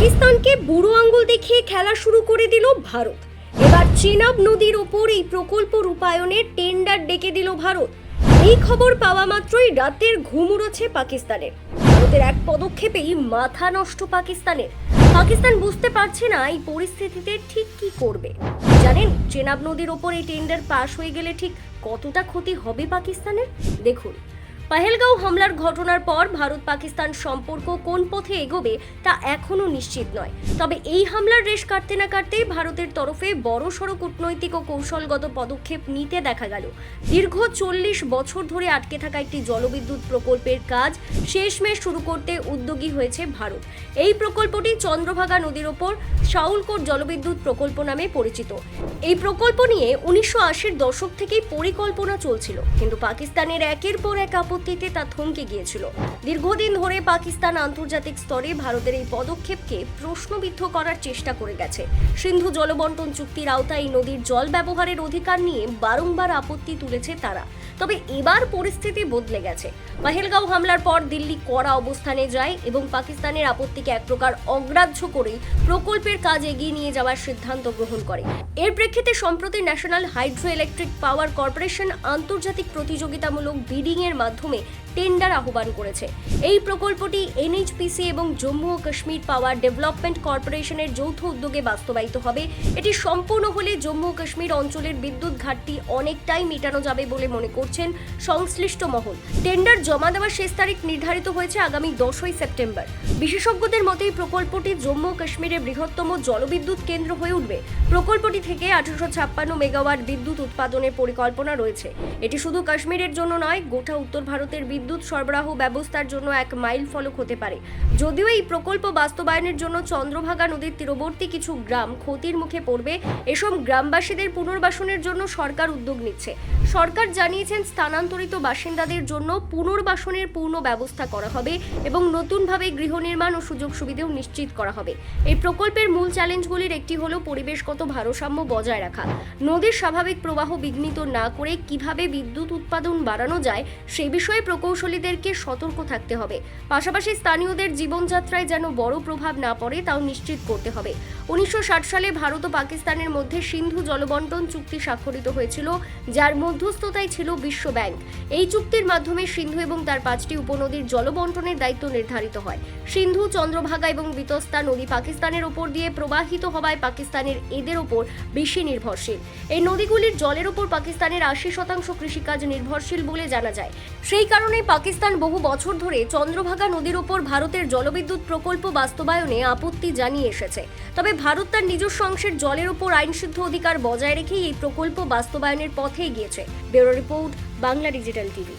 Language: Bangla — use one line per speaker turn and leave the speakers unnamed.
পাকিস্তানকে বুড়ো আঙ্গুল দেখিয়ে খেলা শুরু করে দিল ভারত। এবার চেনাব নদীর ওপর এই প্রকল্প রূপায়ণের টেন্ডার ডেকে দিল ভারত। এই খবর পাওয়া মাত্রই রাতের ঘুম উড়েছে পাকিস্তানের। ভারতের এক পদক্ষেপেই মাথা নষ্ট পাকিস্তানের। পাকিস্তান বুঝতে পারছে না এই পরিস্থিতিতে ঠিক কি করবে। জানেন, চেনাব নদীর ওপর এই টেন্ডার পাশ হয়ে গেলে ঠিক কতটা ক্ষতি হবে পাকিস্তানের? দেখুন পাহেলগাঁও হামলার ঘটনার পর ভারত পাকিস্তান সম্পর্ক কোন পথে এগোবে তা এখনও নিশ্চিত নয়। তবে এই হামলার রেশ কাটতে না কাটতেই ভারতের তরফে বড়সড় কূটনৈতিক ও কৌশলগত পদক্ষেপ নিতে দেখা গেল। দীর্ঘ চল্লিশ বছর ধরে আটকে থাকা একটি জলবিদ্যুৎ প্রকল্পের কাজ শেষমেশ শুরু করতে উদ্যোগী হয়েছে ভারত। এই প্রকল্পটি চন্দ্রভাগা নদীর ওপর শাউলকোট জলবিদ্যুৎ প্রকল্প নামে পরিচিত। এই প্রকল্প নিয়ে উনিশশো আশির দশক থেকেই পরিকল্পনা চলছিল। কিন্তু পাকিস্তানের একের পর এক আপত্তিতে তা থমকে গিয়েছিল। দীর্ঘদিন ধরে পাকিস্তান আন্তর্জাতিক স্তরে ভারতের এই পদক্ষেপকে প্রশ্নবিদ্ধ করার চেষ্টা করে গেছে। সিন্ধু জলবন্টন চুক্তির আওতায় নদীর জল ব্যবহারের অধিকার নিয়ে বারংবার আপত্তি তুলেছে তারা। তবে এবার পরিস্থিতি বদলে গেছে। পাহেলগাঁও হামলার পর দিল্লি কড়া অবস্থানে যায় এবং পাকিস্তানের আপত্তিকে এক প্রকার অগ্রাহ্য করেই প্রকল্পের কাজ এগিয়ে নিয়ে যাওয়ার সিদ্ধান্ত গ্রহণ করে। এর প্রেক্ষিতে সম্প্রতি national hydro electric power corporation আন্তর্জাতিক প্রতিযোগিতামূলক বিডিং এর মাধ্যমে টেন্ডার আহ্বান করেছে। এই প্রকল্পটি এনএইচপিসি এবং জম্মু ও কাশ্মীর পাওয়ার ডেভেলপমেন্ট কর্পোরেশনের যৌথ উদ্যোগে বাস্তবায়িত হবে। এটি সম্পূর্ণ হলে জম্মু ও কাশ্মীর অঞ্চলের বিদ্যুৎ ঘাটতি অনেকটাই মেটানো যাবে বলে মনে করছেন সংশ্লিষ্ট মহল। টেন্ডার জমা দেওয়ার শেষ তারিখ নির্ধারিত হয়েছে আগামী দশই সেপ্টেম্বর। বিশেষজ্ঞদের মতে এই প্রকল্পটি জম্মু ও কাশ্মীরের বৃহত্তম জলবিদ্যুৎ কেন্দ্র হয়ে উঠবে। প্রকল্পটি থেকে আঠারোশো ছাপ্পান্ন মেগাওয়াট বিদ্যুৎ উৎপাদনের পরিকল্পনা রয়েছে। এটি শুধু কাশ্মীরের জন্য নয়, গোটা উত্তর ভারতের বিদ্যুৎ সরবরাহ ব্যবস্থার জন্য এক মাইল ফলক হতে পারে। যদিও এই প্রকল্প বাস্তবায়নের জন্য চন্দ্রভাগা নদীর তীরবর্তী কিছু গ্রাম ক্ষতির মুখে পড়বে, এসব গ্রামবাসীদের পুনর্বাসনের জন্য সরকার উদ্যোগ নিচ্ছে। সরকার জানিয়েছেন স্থানান্তরিত বাসিন্দাদের জন্য পুনর্বাসনের পূর্ণ ব্যবস্থা করা হবে এবং নতুনভাবে গৃহ নির্মাণ ও সুযোগ সুবিধাও নিশ্চিত করা হবে। এই প্রকল্পের মূল চ্যালেঞ্জগুলির একটি হলো পরিবেশগত ভারসাম্য বজায় রাখা। নদীর স্বাভাবিক প্রবাহ বিঘ্নিত না করে কীভাবে বিদ্যুৎ উৎপাদন বাড়ানো যায়, সে বিষয়ে প্রকৌশলীদেরকে সতর্ক থাকতে হবে। পাশাপাশি স্থানীয়দের জীবনযাত্রায় যেন বড় প্রভাব না পড়ে, তাও নিশ্চিত করতে হবে। উনিশশো ষাট সালে ভারত ও পাকিস্তানের মধ্যে সিন্ধু জলবন্টন চুক্তি স্বাক্ষরিত হয়েছিল, যার মধ্যস্থতায় ছিল বিশ্ব ব্যাংক। এই চুক্তির মাধ্যমে সিন্ধু এবং তার পাঁচটি উপনদীর জলবন্টনের দায়িত্ব নির্ধারিত হয়। সিন্ধু, চন্দ্রভাগা এবং বিতস্তা নদী পাকিস্তানের ওপর দিয়ে প্রবাহিত হওয়ায় পাকিস্তানের এদের ওপর বেশি নির্ভরশীল। এই নদীগুলির জলের ওপর পাকিস্তানের আশি শতাংশ কৃষিকাজ নির্ভরশীল বলে জানা যায়। সেই কারণেই পাকিস্তান বহু বছর ধরে চন্দ্রভাগা নদীর ওপর ভারতের জলবিদ্যুৎ প্রকল্প বাস্তবায়নে আপত্তি জানিয়ে এসেছে। তবে ভারত তার নিজস্ব অংশের জলের ওপর আইনসিদ্ধ অধিকার বজায় রেখেই এই প্রকল্প বাস্তবায়নের পথে এগিয়েছে। Bureau report, Bangla digital TV.